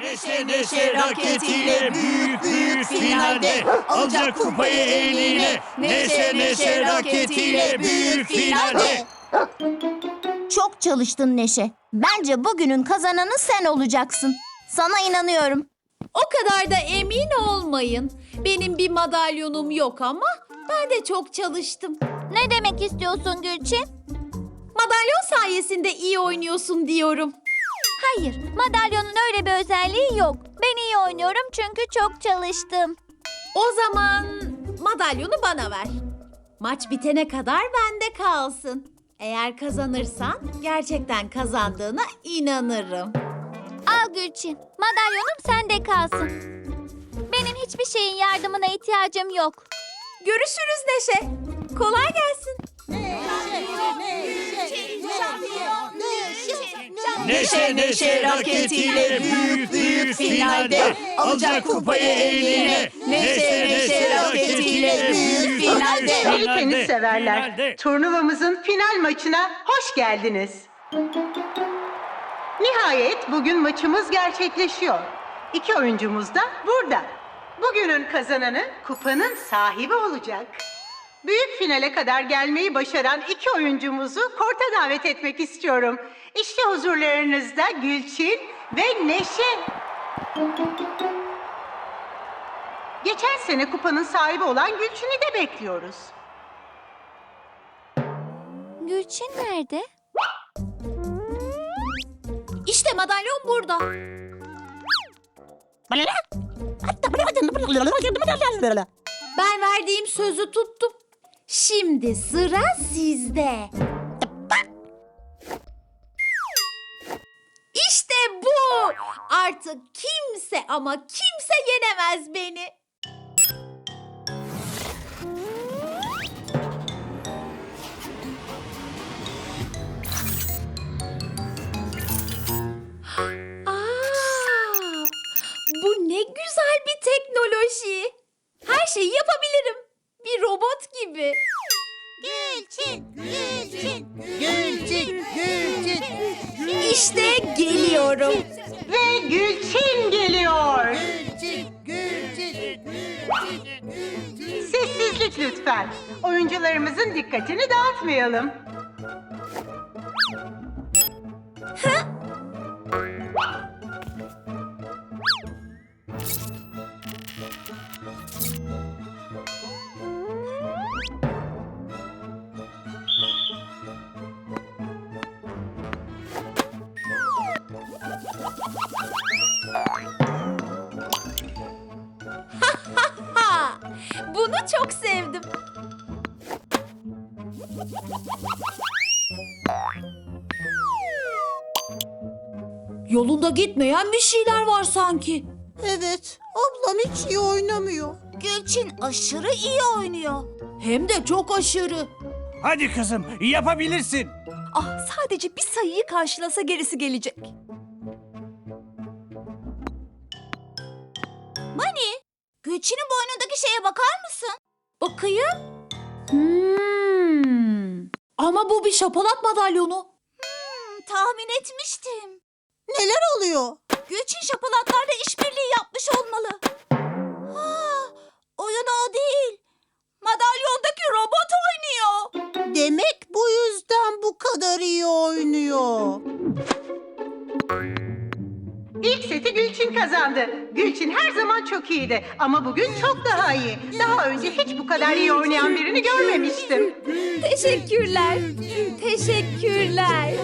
Neşe neşe raketiyle büyük büyük finalde alacak kupayı eline. Neşe neşe raketiyle büyük finalde. Çok çalıştın Neşe. Bence bugünün kazananı sen olacaksın. Sana inanıyorum. O kadar da emin olmayın. Benim bir madalyonum yok ama ben de çok çalıştım. Ne demek istiyorsun Gülçin? Madalyon sayesinde iyi oynuyorsun diyorum. Hayır, madalyonun öyle bir özelliği yok. Ben iyi oynuyorum çünkü çok çalıştım. O zaman madalyonu bana ver. Maç bitene kadar bende kalsın. Eğer kazanırsan gerçekten kazandığına inanırım. Al Gülçin, madalyonum sende kalsın. Benim hiçbir şeyin yardımına ihtiyacım yok. Görüşürüz Neşe. Kolay gelsin. Neşe neşe raketiyle büyük büyük finalde alacak kupayı eline. Neşe neşe raketiyle büyük finalde. Sevgili tenis severler, turnuvamızın final maçına hoş geldiniz. Nihayet bugün maçımız gerçekleşiyor. İki oyuncumuz da burada. Bugünün kazananı kupanın sahibi olacak. Büyük finale kadar gelmeyi başaran iki oyuncumuzu korta davet etmek istiyorum. İşte huzurlarınızda Gülçin ve Neşe. Geçen sene kupanın sahibi olan Gülçin'i de bekliyoruz. Gülçin nerede? İşte madalyon burada. Ben verdiğim sözü tuttum. Şimdi sıra sizde. İşte bu. Artık kimse ama kimse yenemez beni. Aa, bu ne güzel bir teknoloji. Her şeyi yapabilirim. Gülçin, Gülçin, Gülçin, Gülçin. İşte geliyorum. Ve Gülçin geliyor. Sessizlik lütfen. Oyuncularımızın dikkatini dağıtmayalım. Ha, çok sevdim. Yolunda gitmeyen bir şeyler var sanki. Evet, ablam hiç iyi oynamıyor. Gülçin aşırı iyi oynuyor. Hem de çok aşırı. Hadi kızım yapabilirsin. Ah sadece bir sayıyı karşılasa gerisi gelecek. Gülçin'in boynundaki şeye bakar mısın? Bakayım. Hmm. Ama bu bir şapalat madalyonu. Tahmin etmiştim. Neler oluyor? Gülçin şapalatlarla işbirliği yapmış olmalı. Ha, Seti Gülçin kazandı. Gülçin her zaman çok iyiydi ama bugün çok daha iyi. Daha önce hiç bu kadar iyi oynayan birini görmemiştim. Teşekkürler. Teşekkürler.